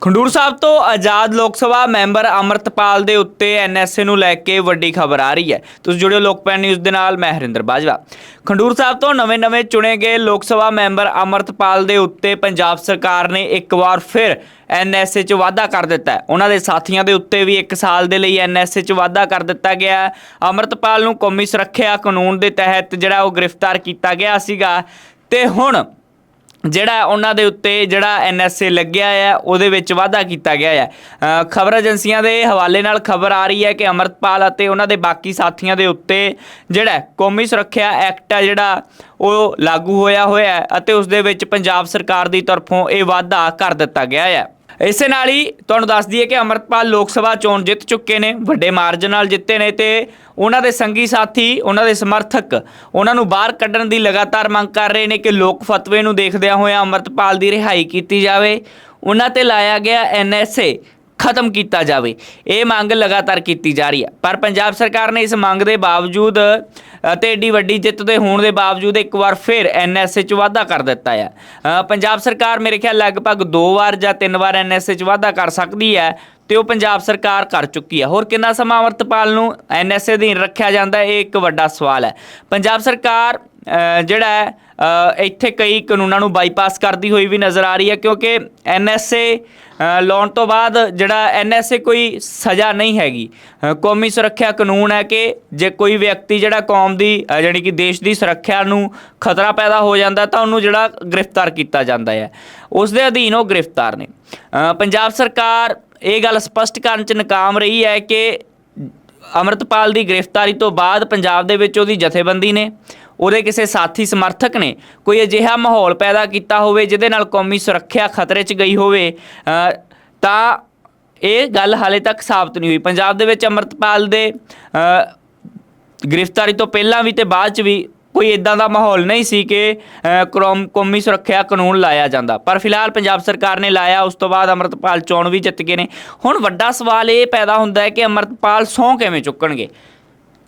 ਖੰਡੂਰ ਸਾਹਿਬ ਤੋਂ ਆਜ਼ਾਦ ਲੋਕ ਸਭਾ ਮੈਂਬਰ ਅਮਰਤਪਾਲ ਦੇ ਉੱਤੇ ਐਨਐਸਏ ਨੂੰ ਲੈ ਕੇ ਵੱਡੀ ਖਬਰ ਆ ਰਹੀ ਹੈ। ਤੁਸੀਂ ਜੁੜਿਓ ਲੋਕਪੈਨ ਨਿਊਜ਼ ਦੇ ਨਾਲ, ਮੈਂ ਹਰਿੰਦਰ ਬਾਜਵਾ। ਖੰਡੂਰ ਸਾਹਿਬ ਤੋਂ ਨਵੇਂ-ਨਵੇਂ ਚੁਣੇ ਗਏ ਲੋਕ ਸਭਾ ਮੈਂਬਰ ਅਮਰਤਪਾਲ ਦੇ ਉੱਤੇ ਪੰਜਾਬ ਸਰਕਾਰ ਨੇ ਇੱਕ ਵਾਰ ਫਿਰ ਐਨਐਸਏ 'ਚ ਵਾਅਦਾ ਕਰ ਦਿੱਤਾ ਹੈ। ਉਹਨਾਂ ਦੇ ਸਾਥੀਆਂ ਦੇ ਉੱਤੇ ਵੀ 1 ਸਾਲ ਦੇ ਲਈ ਐਨਐਸਏ 'ਚ ਵਾਅਦਾ ਕਰ ਦਿੱਤਾ ਗਿਆ ਹੈ। ਅਮਰਤਪਾਲ ਨੂੰ ਕੌਮੀ ਸੁਰੱਖਿਆ ਕਾਨੂੰਨ ਦੇ ਤਹਿਤ ਜਿਹੜਾ ਉਹ ਗ੍ਰਿਫਤਾਰ ਕੀਤਾ ਗਿਆ ਸੀਗਾ। ਤੇ ਹੁਣ ਜਿਹੜਾ ਉਹਨਾਂ ਦੇ ਉੱਤੇ ਜਿਹੜਾ ਐਨਐਸਏ ਲੱਗਿਆ ਹੈ ਉਹਦੇ ਵਿੱਚ ਵਾਅਦਾ ਕੀਤਾ ਗਿਆ ਹੈ ਖਬਰ ਏਜੰਸੀਆਂ ਦੇ ਹਵਾਲੇ ਨਾਲ ਖਬਰ ਆ ਰਹੀ ਹੈ ਕਿ ਅਮਰਤਪਾਲ ਅਤੇ ਉਹਨਾਂ ਦੇ ਬਾਕੀ ਸਾਥੀਆਂ ਦੇ ਉੱਤੇ ਜਿਹੜਾ ਕੌਮੀ ਸੁਰੱਖਿਆ ਐਕਟ ਹੈ ਜਿਹੜਾ, ਉਹ ਲਾਗੂ ਹੋਇਆ ਹੋਇਆ ਅਤੇ ਉਸ ਦੇ ਵਿੱਚ ਪੰਜਾਬ ਸਰਕਾਰ ਦੀ ਤਰਫੋਂ ਇਹ ਵਾਅਦਾ ਕਰ ਦਿੱਤਾ ਗਿਆ ਹੈ ਇਸੇ ਨਾਲ ਹੀ ਤੁਹਾਨੂੰ ਦੱਸ ਦਈਏ ਕਿ ਅਮਰਤਪਾਲ ਲੋਕ ਸਭਾ ਚੋਣ ਜਿੱਤ ਚੁੱਕੇ ਨੇ, ਵੱਡੇ ਮਾਰਜਨ ਨਾਲ ਜਿੱਤੇ ਨੇ ਤੇ ਉਹਨਾਂ ਦੇ ਸੰਗੀ ਸਾਥੀ, ਉਹਨਾਂ ਦੇ ਸਮਰਥਕ ਉਹਨਾਂ ਨੂੰ ਬਾਹਰ ਕੱਢਣ ਦੀ ਲਗਾਤਾਰ ਮੰਗ ਕਰ ਰਹੇ ਨੇ ਕਿ ਲੋਕ ਫਤਵੇ ਨੂੰ ਦੇਖਦਿਆਂ ਹੋਇਆਂ ਅਮਰਤਪਾਲ ਦੀ ਰਿਹਾਈ ਕੀਤੀ ਜਾਵੇ। ਉਹਨਾਂ ਤੇ ਲਾਇਆ ਗਿਆ ਐਨਐਸਏ ਖਤਮ ਕੀਤਾ ਜਾਵੇ। ਇਹ ਮੰਗ ਲਗਾਤਾਰ ਕੀਤੀ ਜਾ ਰਹੀ ਹੈ। ਪਰ ਪੰਜਾਬ ਸਰਕਾਰ ਨੇ ਇਸ ਮੰਗ ਦੇ ਬਾਵਜੂਦ ਅਤੇ ਏਡੀ ਵੱਡੀ ਜਿੱਤ ਦੇ ਹੋਣ ਦੇ ਬਾਵਜੂਦ ਇੱਕ ਵਾਰ ਫਿਰ ਐਨਐਸਏ 'ਚ ਵਾਧਾ ਕਰ ਦਿੱਤਾ ਹੈ ਪੰਜਾਬ ਸਰਕਾਰ ਮੇਰੇ ਖਿਆਲ ਲਗਭਗ ਦੋ ਵਾਰ ਜਾਂ ਤਿੰਨ ਵਾਰ ਐਨਐਸਏ 'ਚ ਵਾਧਾ ਕਰ ਸਕਦੀ ਹੈ ਤੇ ਉਹ ਪੰਜਾਬ ਸਰਕਾਰ ਕਰ ਚੁੱਕੀ ਹੈ। ਹੋਰ ਕਿੰਨਾ ਸਮਾਂ ਅਮਰਤਪਾਲ ਨੂੰ ਐਨਐਸਏ ਅਧੀਨ ਰੱਖਿਆ ਜਾਂਦਾ, ਇਹ ਇੱਕ ਵੱਡਾ ਸਵਾਲ ਹੈ। ਪੰਜਾਬ ਸਰਕਾਰ ਜਿਹੜਾ ਇੱਥੇ ਕਈ ਕਾਨੂੰਨਾਂ ਨੂੰ ਬਾਈਪਾਸ ਕਰਦੀ ਹੋਈ ਵੀ ਨਜ਼ਰ ਆ ਰਹੀ ਹੈ ਕਿਉਂਕਿ ਐਨਐਸਏ ਲਾਉਣ ਤੋਂ ਬਾਅਦ ਜਿਹੜਾ ਐਨਐਸਏ ਕੋਈ ਸਜ਼ਾ ਨਹੀਂ ਹੈਗੀ। ਕੌਮੀ ਸੁਰੱਖਿਆ ਕਾਨੂੰਨ ਹੈ ਕਿ ਜੇ ਕੋਈ ਵਿਅਕਤੀ ਜਿਹੜਾ ਕੌਮ ਦੀ ਅ, ਜਾਣੀ ਕਿ ਦੇਸ਼ ਦੀ ਸੁਰੱਖਿਆ ਨੂੰ ਖਤਰਾ ਪੈਦਾ ਹੋ ਜਾਂਦਾ ਤਾਂ ਉਹਨੂੰ ਜਿਹੜਾ ਗ੍ਰਿਫਤਾਰ ਕੀਤਾ ਜਾਂਦਾ ਹੈ। ਉਸ ਦੇ ਅਧੀਨ ਉਹ ਗ੍ਰਿਫਤਾਰ ਨੇ। ਪੰਜਾਬ ਸਰਕਾਰ ਇਹ ਗੱਲ ਸਪਸ਼ਟ ਕਰਨ ਚ ਨਾਕਾਮ ਰਹੀ ਹੈ ਕਿ ਅਮਰਤਪਾਲ ਦੀ ਗ੍ਰਿਫਤਾਰੀ ਤੋਂ ਬਾਅਦ ਪੰਜਾਬ ਦੇ ਵਿੱਚ ਉਹਦੀ ਜਥੇਬੰਦੀ ਨੇ। ਉਹਦੇ ਕਿਸੇ ਸਾਥੀ ਸਮਰਥਕ ਨੇ ਕੋਈ ਅਜਿਹਾ ਮਾਹੌਲ ਪੈਦਾ ਕੀਤਾ ਹੋਵੇ ਜਿਹਦੇ ਨਾਲ ਕੌਮੀ ਸੁਰੱਖਿਆ ਖਤਰੇ 'ਚ ਗਈ ਹੋਵੇ ਤਾਂ ਇਹ ਗੱਲ ਹਾਲੇ ਤੱਕ ਸਾਬਤ ਨਹੀਂ ਹੋਈ। ਪੰਜਾਬ ਦੇ ਵਿੱਚ ਅਮਰਤਪਾਲ ਦੇ ਗ੍ਰਿਫਤਾਰੀ ਤੋਂ ਪਹਿਲਾਂ ਵੀ ਤੇ ਬਾਅਦ 'ਚ ਵੀ ਕੋਈ ਇਦਾਂ ਦਾ ਮਾਹੌਲ ਨਹੀਂ ਸੀ ਕਿ ਕੌਮ, ਕੌਮੀ ਸੁਰੱਖਿਆ ਕਾਨੂੰਨ ਲਾਇਆ ਜਾਂਦਾ। ਪਰ ਫਿਲਹਾਲ ਪੰਜਾਬ ਸਰਕਾਰ ਨੇ ਲਾਇਆ, ਉਸ ਤੋਂ ਬਾਅਦ ਅਮਰਤਪਾਲ ਚੋਣ ਵੀ ਜਿੱਤ ਗਏ ਨੇ। ਹੁਣ ਵੱਡਾ ਸਵਾਲ ਇਹ ਪੈਦਾ ਹੁੰਦਾ ਹੈ ਕਿ ਅਮਰਤਪਾਲ ਸਹੁੰ ਕਿਵੇਂ ਚੁੱਕਣਗੇ?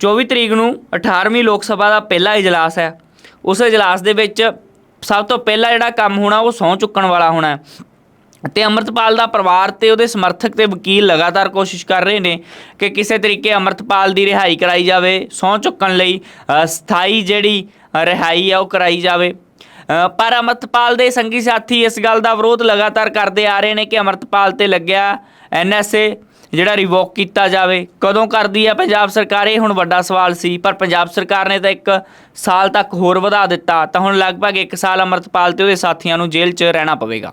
24 ਤਰੀਕ ਨੂੰ 18ਵੀਂ ਲੋਕ ਸਭਾ ਦਾ ਪਹਿਲਾ ਇਜਲਾਸ ਹੈ। ਉਸ ਇਜਲਾਸ ਦੇ ਵਿੱਚ ਸਭ ਤੋਂ ਪਹਿਲਾ ਜਿਹੜਾ ਕੰਮ ਹੋਣਾ, ਉਹ ਸਹੁੰ ਚੁੱਕਣ ਵਾਲਾ ਹੋਣਾ ਹੈ। ਤੇ ਅਮਰਤਪਾਲ ਦਾ ਪਰਿਵਾਰ ਤੇ ਉਹਦੇ ਸਮਰਥਕ ਤੇ ਵਕੀਲ ਲਗਾਤਾਰ ਕੋਸ਼ਿਸ਼ ਕਰ ਰਹੇ ਨੇ ਕਿ ਕਿਸੇ ਤਰੀਕੇ ਅਮਰਤਪਾਲ ਦੀ ਰਿਹਾਈ ਕਰਾਈ ਜਾਵੇ, ਸਹੁੰ ਚੁੱਕਣ ਲਈ ਸਥਾਈ ਜਿਹੜੀ ਰਿਹਾਈ ਆ ਉਹ ਕਰਾਈ ਜਾਵੇ। ਪਰ ਅਮਰਤਪਾਲ ਦੇ ਸੰਗੀ ਸਾਥੀ ਇਸ ਗੱਲ ਦਾ ਵਿਰੋਧ ਲਗਾਤਾਰ ਕਰਦੇ ਆ ਰਹੇ ਨੇ ਕਿ ਅਮਰਤਪਾਲ ਤੇ ਲੱਗਿਆ ਐਨਐਸਏ ਜਿਹੜਾ ਰਿਵੋਕ ਕੀਤਾ ਜਾਵੇ, ਕਦੋਂ ਕਰਦੀ ਹੈ ਪੰਜਾਬ ਸਰਕਾਰ? ਇਹ ਹੁਣ ਵੱਡਾ ਸਵਾਲ ਸੀ, ਪਰ ਪੰਜਾਬ ਸਰਕਾਰ ਨੇ ਤਾਂ ਇੱਕ ਸਾਲ ਤੱਕ ਹੋਰ ਵਧਾ ਦਿੱਤਾ। ਤਾਂ ਹੁਣ ਲਗਭਗ 1 ਸਾਲ ਅਮਰਤਪਾਲ ਤੇ ਉਹਦੇ ਸਾਥੀਆਂ ਨੂੰ ਜੇਲ੍ਹ 'ਚ ਰਹਿਣਾ ਪਵੇਗਾ।